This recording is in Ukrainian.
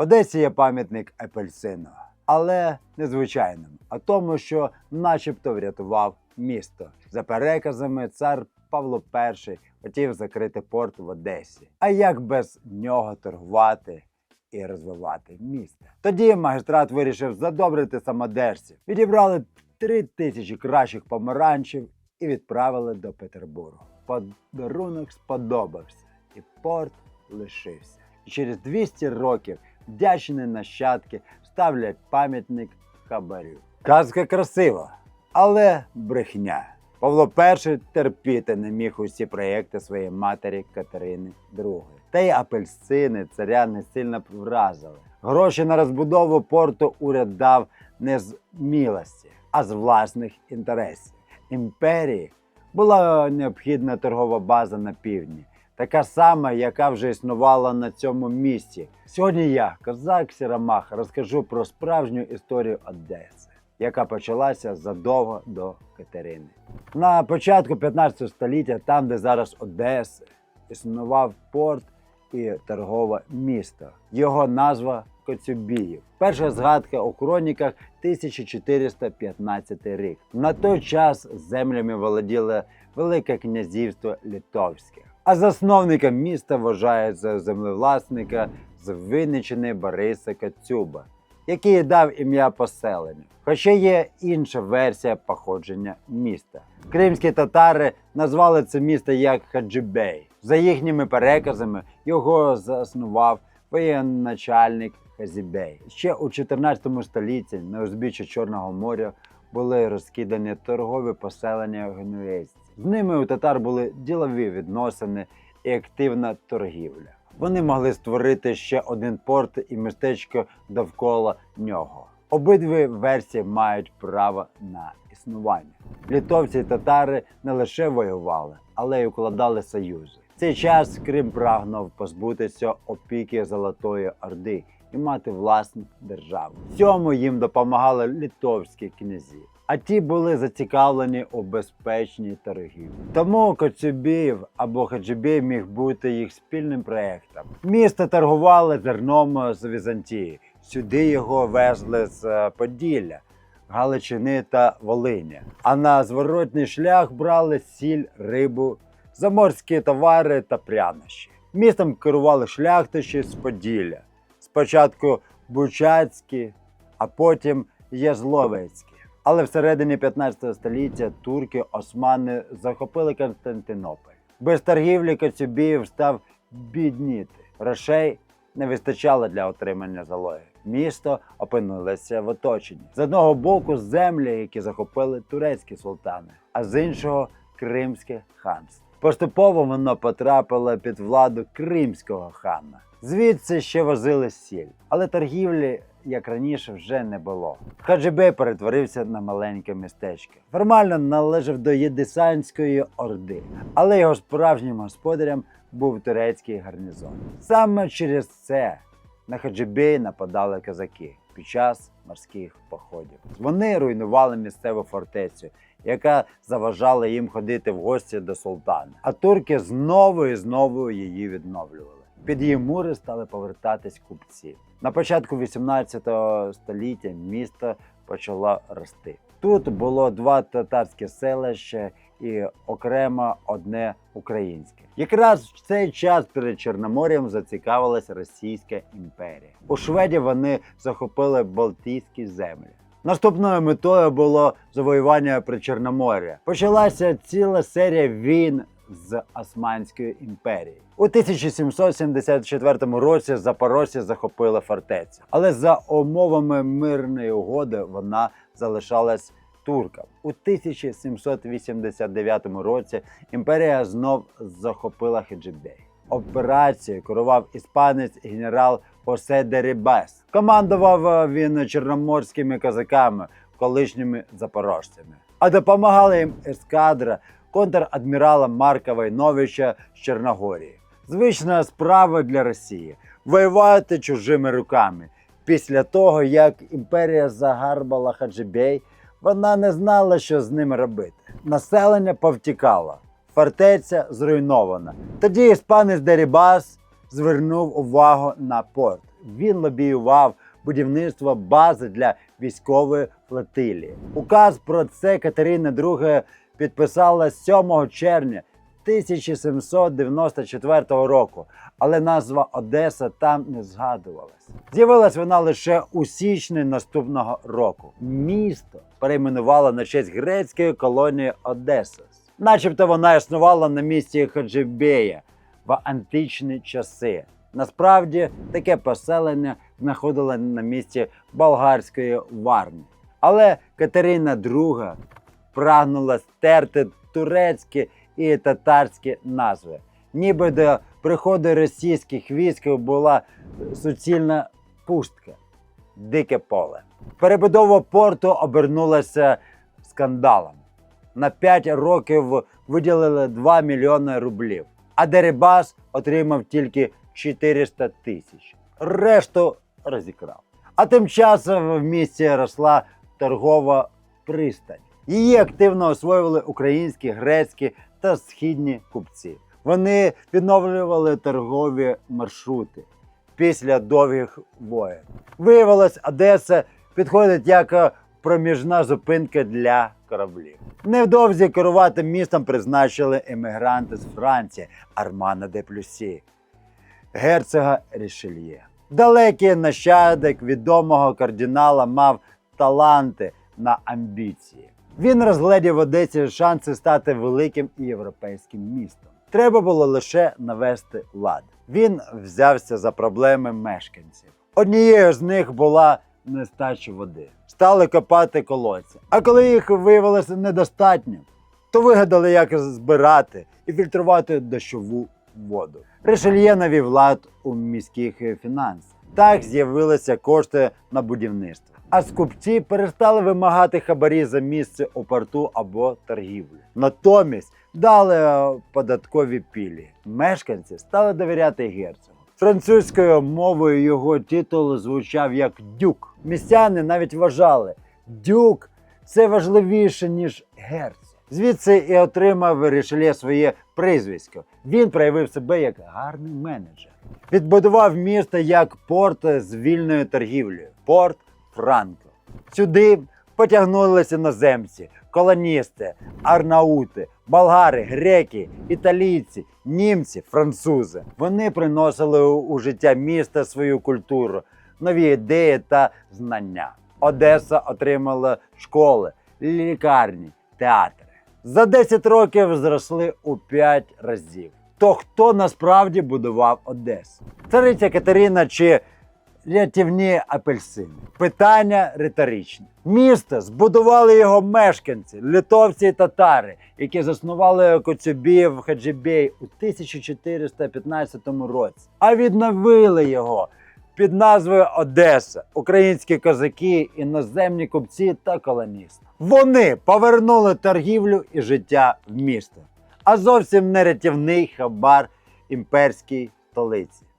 В Одесі є пам'ятник апельсину, але не звичайним, а тому, що начебто врятував місто. За переказами, цар Павло І хотів закрити порт в Одесі. А як без нього торгувати і розвивати місто? Тоді магістрат вирішив задобрити самодержців. Відібрали три тисячі кращих помаранчів і відправили до Петербургу. Подарунок сподобався, і порт лишився. І через 200 років вдячні нащадки ставлять пам'ятник хабарю. Казка красива, але брехня. Павло І терпіти не міг усі проєкти своєї матері Катерини II. Та й апельсини царя не сильно вразили. Гроші на розбудову порту уряд дав не з милості, а з власних інтересів. Імперії була необхідна торгова база на півдні, така сама, яка вже існувала на цьому місці. Сьогодні я, козак Сірамах, розкажу про справжню історію Одеси, яка почалася задовго до Катерини. На початку 15 століття, там, де зараз Одеса, існував порт і торгове місто. Його назва Коцюбіїв. Перша згадка у хроніках 1415 рік. На той час землями володіло Велике князівство Литовське. А засновником міста вважається землевласника з Винничини Бориса Коцюба, який дав ім'я поселенню. Хоча є інша версія походження міста. Кримські татари назвали це місто як Хаджибей. За їхніми переказами його заснував воєначальник Хазібей. Ще у 14 столітті на узбіччі Чорного моря були розкидані торгові поселення генуезців. З ними у татар були ділові відносини і активна торгівля. Вони могли створити ще один порт і містечко довкола нього. Обидві версії мають право на існування. Літовці і татари не лише воювали, але й укладали союзи. В цей час Крим прагнув позбутися опіки Золотої Орди і мати власну державу. В цьому їм допомагали литовські князі. А ті були зацікавлені у безпечній торгівлі. Тому Коцюбіїв або Хаджибій міг бути їх спільним проєктом. Місто торгувало зерном з Візантії. Сюди його везли з е, Поділля, Галичини та Волині. А на зворотний шлях брали сіль, рибу, заморські товари та прянощі. Містом керували шляхтичі з Поділля. Спочатку Бучацькі, а потім Язловецькі. Але всередині 15 століття турки османи захопили Константинополь. Без торгівлі Коцюбіїв став бідніти. Грошей не вистачало для отримання залоги. Місто опинилося в оточенні. З одного боку землі, які захопили турецькі султани, а з іншого кримське ханство. Поступово воно потрапило під владу кримського хана. Звідси ще возили сіль, але торгівлі, як раніше, вже не було. Хаджибей перетворився на маленьке містечко. Формально належав до Єдисанської орди, але його справжнім господарем був турецький гарнізон. Саме через це на Хаджибей нападали козаки під час морських походів. Вони руйнували місцеву фортецю, яка заважала їм ходити в гості до султана. А турки знову і знову її відновлювали. Під її мури стали повертатись купці. На початку 18 століття місто почало рости. Тут було два татарські селища і окремо одне українське. Якраз в цей час перед Чорномор'ям зацікавилася Російська імперія. У шведів вони захопили Балтійські землі. Наступною метою було завоювання Причорномор'я. Почалася ціла серія війн з Османською імперією. У 1774 році запорожці захопили фортецю, але за умовами мирної угоди вона залишалась туркам. У 1789 році імперія знов захопила Хеджибей. Операцією керував іспанець генерал Хосе де Рібес. Командував е, він чорноморськими козаками, колишніми запорожцями. А допомагала їм ескадра контр-адмірала Марка Войновича з Чорногорії. Звична справа для Росії воювати чужими руками. Після того, як імперія загарбала Хаджибей, вона не знала, що з ними робити. Населення повтікало, фортеця зруйнована. Тоді іспанець Дерібас звернув увагу на порт. він лобіював будівництво бази для військової флотилії. Указ про це Катерина II підписала 7 червня 1794 року, але назва Одеса там не згадувалась. З'явилась вона лише у січні наступного року. Місто перейменувало на честь грецької колонії Одесас. Начебто вона існувала на місці Хаджибея в античні часи. Насправді таке поселення знаходило на місці болгарської варни. Але Катерина II прагнула стерти турецькі і татарські назви. Ніби до приходу російських військ була суцільна пустка, дике поле. Перебудова порту обернулася скандалом. На 5 років виділили 2 мільйони рублів, а Дерибас отримав тільки 400 тисяч. Решту розікрав. А тим часом в місті росла торгова пристань. Її активно освоювали українські, грецькі та східні купці. Вони відновлювали торгові маршрути після довгих воєн. Виявилось, Одеса підходить як проміжна зупинка для кораблів. Невдовзі керувати містом призначили емігранти з Франції Армана де Плюсі, герцога Рішельє. Далекий нащадок відомого кардинала мав таланти на амбіції. Він розглядів в Одесі шанси стати великим і європейським містом. Треба було лише навести лад. Він взявся за проблеми мешканців. Однією з них була нестача води. Стали копати колодці. А коли їх виявилося недостатньо, то вигадали, як збирати і фільтрувати дощову воду. Ришельє навів лад у міських фінансах. Так з'явилися кошти на будівництво. А скупці перестали вимагати хабарі за місце у порту або торгівлі. Натомість дали е, податкові пілі. Мешканці стали довіряти герцогу. Французькою мовою його титул звучав як дюк. Містяни навіть вважали, дюк це важливіше, ніж герцог. Звідси і отримав Рішельє своє прізвисько. Він проявив себе як гарний менеджер. Відбудував місто як порт з вільною торгівлею. Порт Франко. Сюди потягнулися іноземці, колоністи, арнаути, болгари, греки, італійці, німці, французи. Вони приносили у- життя міста свою культуру, нові ідеї та знання. Одеса отримала школи, лікарні, театри. За 10 років зросли у 5 разів. То хто насправді будував Одесу? Цариця Катерина чи рятівні апельсини? Питання риторичне. Місто збудували його мешканці, литовці і татари, які заснували Коцюбів Хаджибей у 1415 році, а відновили його під назвою Одеса, українські козаки, іноземні купці та колоністи. Вони повернули торгівлю і життя в місто, а зовсім не рятівний хабар імперській столиці.